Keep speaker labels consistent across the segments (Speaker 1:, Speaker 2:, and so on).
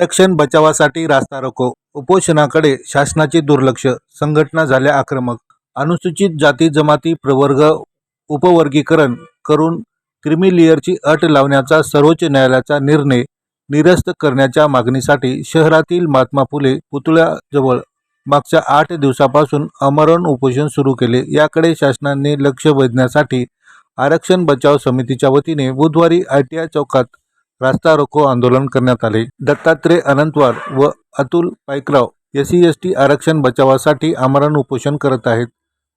Speaker 1: आरक्षण बचावासाठी रास्ता रोको. उपोषणाकडे शासनाचे दुर्लक्ष. संघटना झाल्या आक्रमक. अनुसूचित जाती जमाती प्रवर्ग उपवर्गीकरण करून क्रिमिलियरची अट लावण्याचा सर्वोच्च न्यायालयाचा निर्णय निरस्त करण्याच्या मागणीसाठी शहरातील महात्मा फुले पुतळ्याजवळ मागच्या आठ दिवसापासून अमरण उपोषण सुरू केले. याकडे शासनाने लक्ष वेधण्यासाठी आरक्षण बचाव समितीच्या वतीने बुधवारी आय टी आय चौकात रास्ता रोको आंदोलन करण्यात आले. दत्तात्रय अनंतवार व Atul Paikrao S C S T आरक्षण बचावासाठी आमरण उपोषण करत आहेत.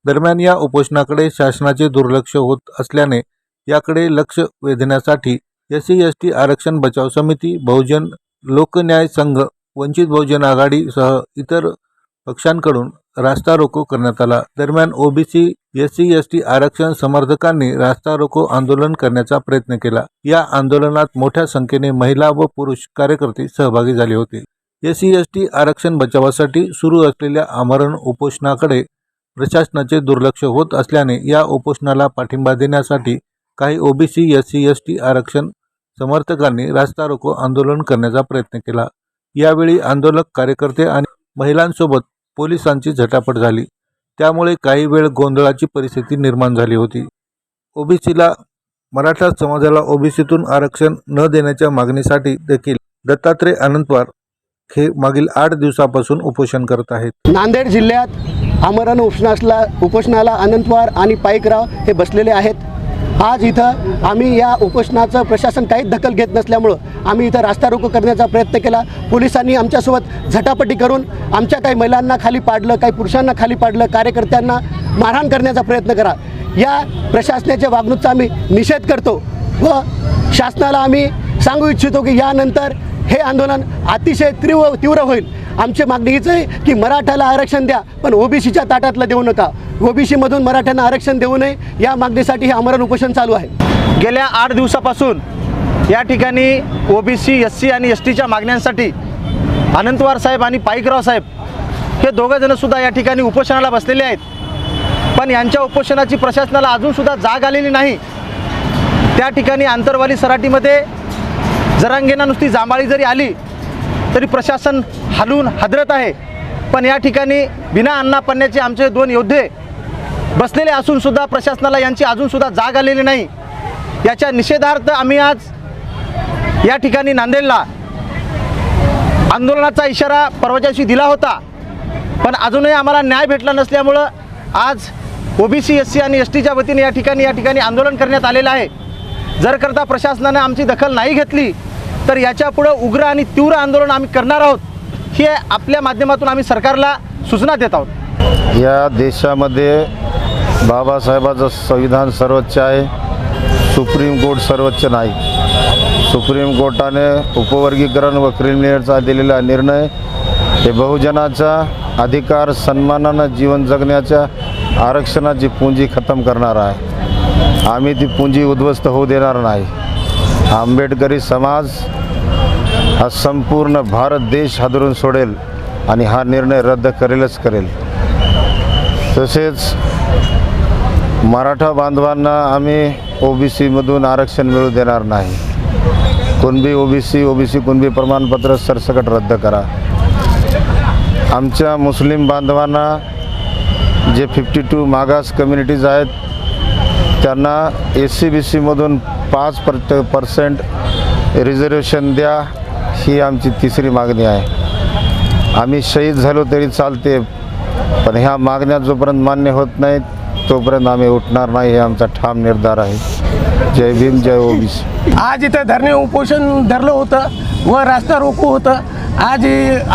Speaker 1: दरम्यान या उपोषणाकडे शासनाचे दुर्लक्ष होत असल्याने याकडे लक्ष वेधण्यासाठी एस सी एस टी आरक्षण बचाव समिती बहुजन लोकन्याय संघ वंचित बहुजन आघाडीसह इतर पक्षांकडून रास्ता रोको करण्यात आला. दरम्यान OBC S C S T आरक्षण समर्थकांनी रास्ता रोको आंदोलन करण्याचा प्रयत्न केला. या आंदोलनात मोठ्या संख्येने महिला व पुरुष कार्यकर्ते सहभागी झाले होते. एस सी एस टी आरक्षण बचावासाठी सुरू असलेल्या आमरण उपोषणाकडे प्रशासनाचे दुर्लक्ष होत असल्याने या उपोषणाला पाठिंबा देण्यासाठी काही OBC S C S T आरक्षण समर्थकांनी रास्ता रोको आंदोलन करण्याचा प्रयत्न केला. यावेळी आंदोलक कार्यकर्ते आणि महिलांसोबत पोलिसांची झटापट झाली. त्यामुळे काही वेळ गोंधळाची परिस्थिती निर्माण झाली होती. ओबीसीला मराठा समाजाला ओबीसीतून आरक्षण न देण्याच्या मागणीसाठी देखील दत्तात्रय अनंतवार हे मागील आठ दिवसापासून उपोषण करत आहेत.
Speaker 2: नांदेड जिल्ह्यात आमरण उपोषणाला उपोषणाला अनंतवार आणि पाईकराव हे बसलेले आहेत. आज इथं आम्ही या उपोषणाचं प्रशासन काहीच दखल घेत नसल्यामुळं आम्ही इथं रास्ता रोको करण्याचा प्रयत्न केला. पोलिसांनी आमच्यासोबत झटापटी करून आमच्या काही महिलांना खाली पाडलं काही पुरुषांना खाली पाडलं कार्यकर्त्यांना मारहाण करण्याचा प्रयत्न करा. या प्रशासनाच्या वागणूकचा आम्ही निषेध करतो व शासनाला आम्ही सांगू इच्छितो की यानंतर हे आंदोलन अतिशय तीव्र तीव्र होईल. आमची मागणी हीच आहे की मराठाला आरक्षण द्या पण ओबीसीच्या ताटातलं देऊ नका. ओबीसीमधून मराठ्यांना आरक्षण देऊ नये या मागणीसाठी हे आमरण उपोषण चालू आहे.
Speaker 3: गेल्या आठ दिवसापासून या ठिकाणी ओबीसी एस सी आणि एस टीच्या मागण्यांसाठी अनंतवार साहेब आणि पाईकराव साहेब हे दोघंजणं सुद्धा या ठिकाणी उपोषणाला बसलेले आहेत. पण यांच्या उपोषणाची प्रशासनाला अजूनसुद्धा जाग आलेली नाही. त्या ठिकाणी आंतरवाली सराटीमध्ये जरांगेना नुसती जांभाळी जरी आली तरी प्रशासन हलवून हादरत आहे. पण या ठिकाणी बिना अन्ना पन्न्याचे आमचे दोन योद्धे बसलेले असूनसुद्धा प्रशासनाला यांची अजूनसुद्धा जाग आलेली नाही. याच्या निषेधार्थ आम्ही आज या ठिकाणी नांदेडला आंदोलनाचा इशारा परवाच्या दिवशी दिला होता. पण अजूनही आम्हाला न्याय भेटला नसल्यामुळं आज ओबीसी एस सी आणि एस टीच्या वतीने या ठिकाणी या ठिकाणी आंदोलन करण्यात आलेलं आहे. जर करता प्रशासनाने आमची दखल नाही घेतली तर याच्यापुढं उग्र आणि तीव्र आंदोलन आम्ही करणार आहोत हे आपल्या माध्यमातून आम्ही सरकारला सूचना देत आहोत.
Speaker 4: या देशामध्ये बाबासाहेबाचं संविधान सर्वोच्च आहे सुप्रीम कोर्ट सर्वोच्च नाही. सुप्रीम कोर्टाने उपवर्गीकरण व क्रिमिनलचा दिलेला निर्णय हे बहुजनाचा अधिकार सन्मानानं जीवन जगण्याच्या आरक्षणाची पुंजी खतम करणार आहे. आम्ही ती पुंजी उद्ध्वस्त होऊ देणार नाही. आंबेडकरी समाज हा संपूर्ण भारत देश हादरून सोडेल आणि हा निर्णय रद्द करेलच करेल. तसेच मराठा बांधवांना आम्ही ओ बी सीमधून आरक्षण मिळू देणार नाही. Kunbi O B C O B C Kunbi प्रमाणपत्र सरसकट रद्द करा. आमच्या मुस्लिम बांधवांना जे फिफ्टी टू मागास कम्युनिटीज आहेत त्यांना एस सी बी सीमधून पाच पर पर्सेंट रिझर्वेशन द्या ही आमची तिसरी मागणी आहे. आम्ही शहीद झालो तरी चालते पण ह्या मागण्या जोपर्यंत मान्य होत नाहीत तोपर्यंत आम्ही उठणार नाही हे आमचा ठाम निर्धार आहे. जय भीम जय ओबीसी.
Speaker 5: आज इथं धरणे उपोषण धरलं होतं व रास्ता रोको होतं. आज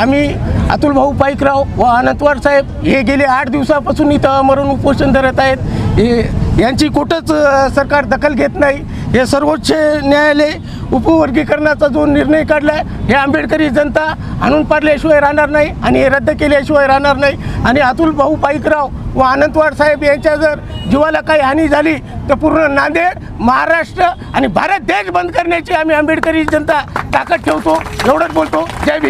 Speaker 5: आम्ही अतुल भाऊ पाईकराव व अनंतवार साहेब हे गेले आठ दिवसापासून इथं मरण उपोषण धरत आहेत. हे यांची कुठंच सरकार दखल घेत नाही. हे सर्वोच्च न्यायालय उपवर्गीकरणाचा जो निर्णय काढला आहे हे आंबेडकरी जनता आणून पाडल्याशिवाय राहणार नाही आणि हे रद्द केल्याशिवाय राहणार नाही. आणि अतुल भाऊ पाईकराव व अनंतवार साहेब यांच्या जर जीवाला काही हानी झाली तर पूर्ण नांदेड महाराष्ट्र आणि भारत देश बंद करण्याची आम्ही आंबेडकरी जनता ताकद ठेवतो. एवढंच बोलतो. जय